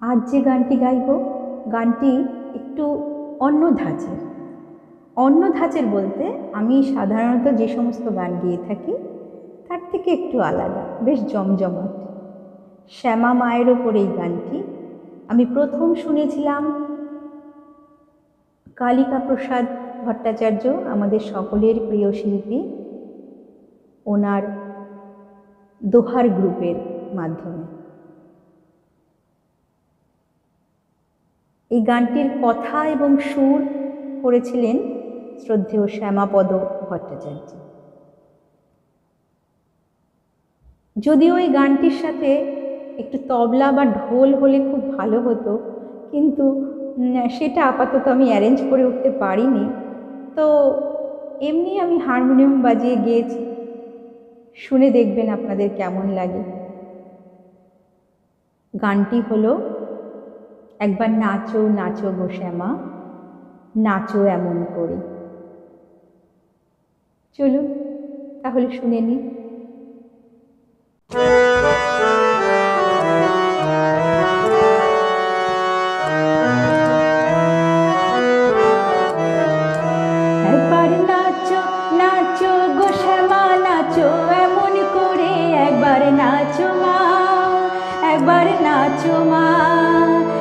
আজ যে গানটি গাইব, গানটি একটু অন্য ধাঁচের। অন্য ধাঁচের বলতে আমি সাধারণত যে সমস্ত গান গেয়ে থাকি, তার থেকে একটু আলাদা, বেশ জমজমাট। শ্যামা মায়ের ওপর এই গানটি আমি প্রথম শুনেছিলাম। কালিকা প্রসাদ ভট্টাচার্য, আমাদের সকলের প্রিয় শিল্পী, ওনার দোহার গ্রুপের মাধ্যমে। এই গানটির কথা এবং সুর করেছিলেন শ্রদ্ধেয় শ্যামাপদ ভট্টাচার্য। যদিও এই গানটির সাথে একটু তবলা বা ঢোল হলে খুব ভালো হতো, কিন্তু সেটা আপাতত আমি অ্যারেঞ্জ করে উঠতে পারিনি। তো এমনি আমি হারমোনিয়াম বাজিয়ে গিয়েছি। শুনে দেখবেন আপনাদের কেমন লাগে। গানটি হলো একবার নাচো নাচো গো শ্যামা, নাচো এমন করে। চলুন, তাহলে শুনে নিই একবার নাচো মা, একবার নাচো মা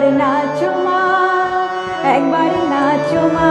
একবার নাচো মা একবার নাচো মা।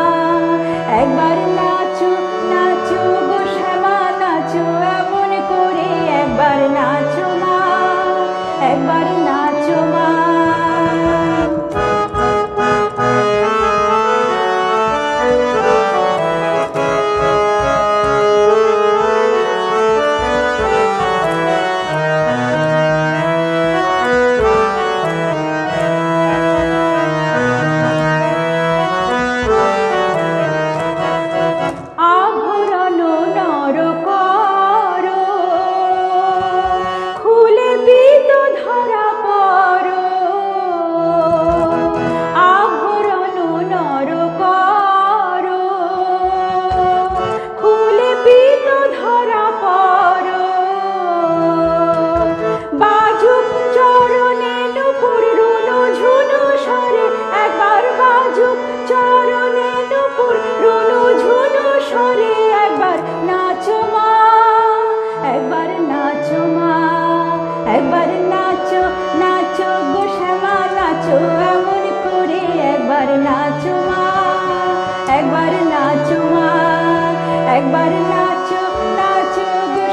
একবার নাচো নাচো গো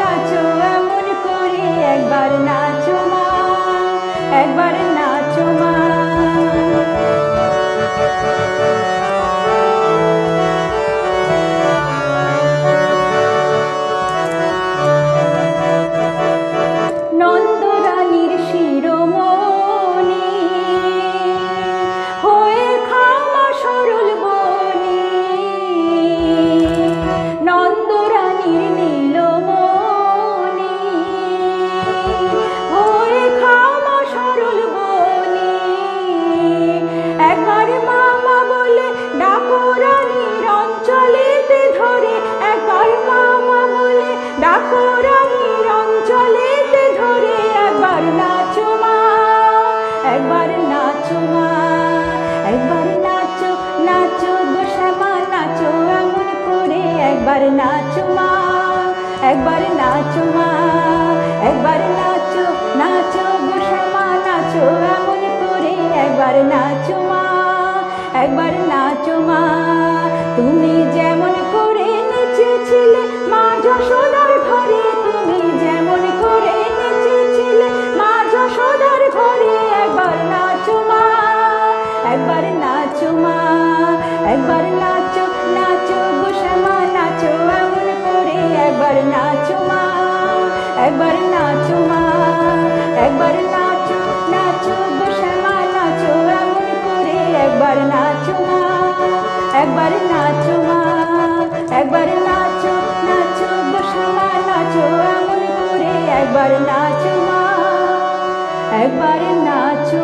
নাচো এমন করে একবার নাচো মা। একবার একবার নাচো মা, একবার নাচো মা, একবার নাচো নাচো গোসামা নাচো এমন করে একবার নাচো মা, একবার নাচো মা। তুমি যেমন করে নেচেছিলে মা যশোদার নাচো মা একবার নাচো নাচো গো শ্যামা নাচো এমন করে একবার নাচো মা। একবার নাচো মা, একবার নাচো নাচো গো শ্যামা নাচো এমন করে একবার নাচো মা। একবার নাচো